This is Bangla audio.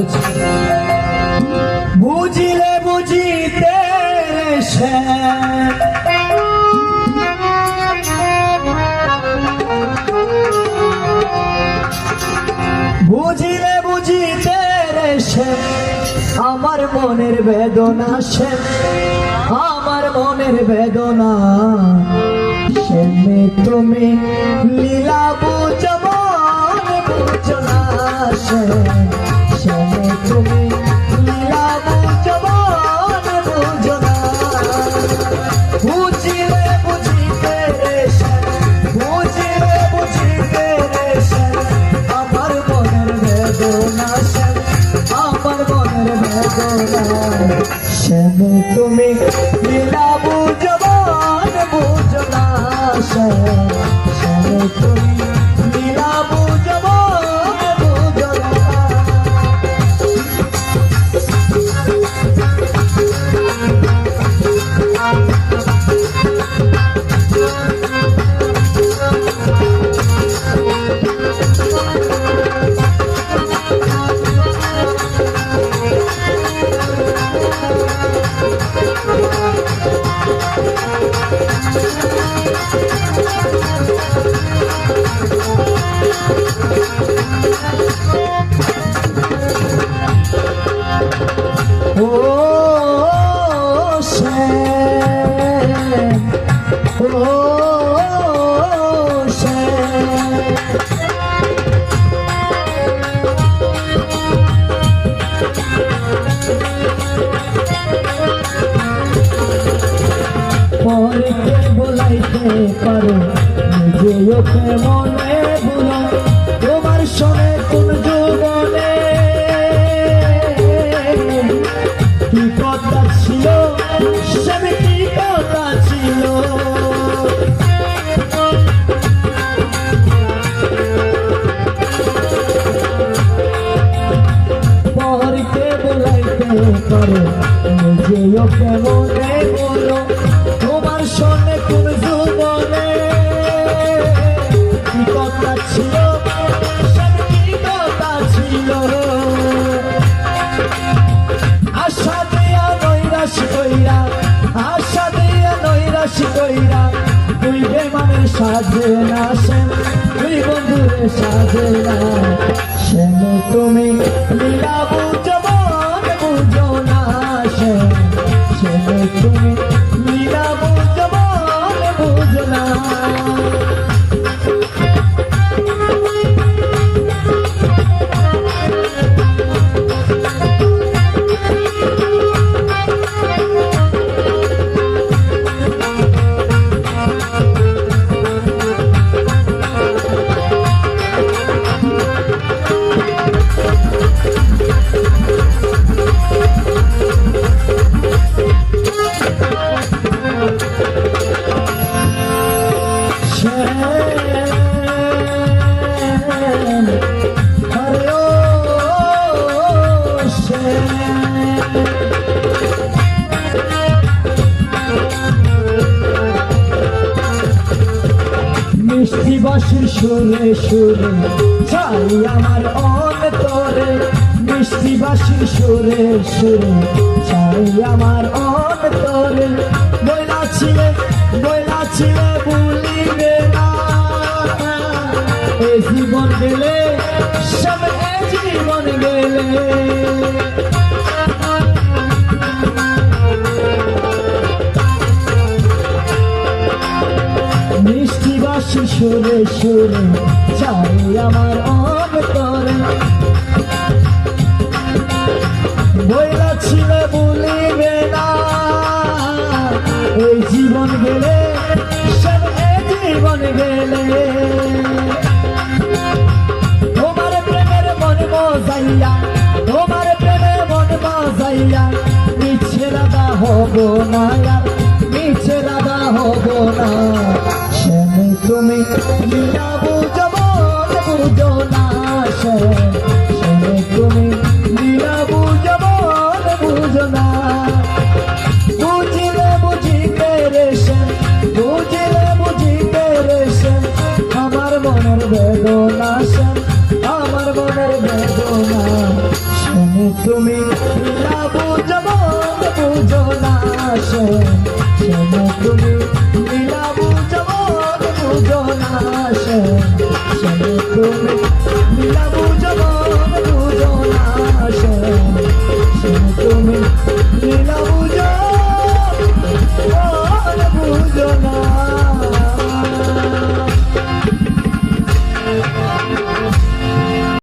বুঝি বুঝিলে বুঝিতে সে বুঝিলে বুঝিতে রে সে আমার মনের বেদনা সে। আমার মনের বেদনা সেমে তুমি লীলা বুঝব বুঝো না সে। তুমি লীলা পারো। ওকে মনে সাজে না শ্যাম দুই বন্ধুরে সাজে না। শ্যাম তুমি লীলা বুঝবান বুঝো না শ্যাম শ্যাম তুমি লীলা বুঝবান বুঝো না। মিষ্টি বাসির সুরে সুরে চাই আমার অন্তরে মিষ্টি বাসির সুরে সুরে চাই আমার অন্তরে। বইলা ছিলে বইলা ছিলে ভুলিবে না এ জীবন গেলে, সব জীবন গেলে। মিষ্টি বাসি সুরে সুরে, চাই আমার অন্তরে। না। বুঝিলে বুঝিতে রে শ্যাম বুঝিলে বুঝিতে রে শ্যাম আমার মনের বেদনা শ্যাম আমার মনের বেদনা তুমি না বুঝব বুঝো না শোন।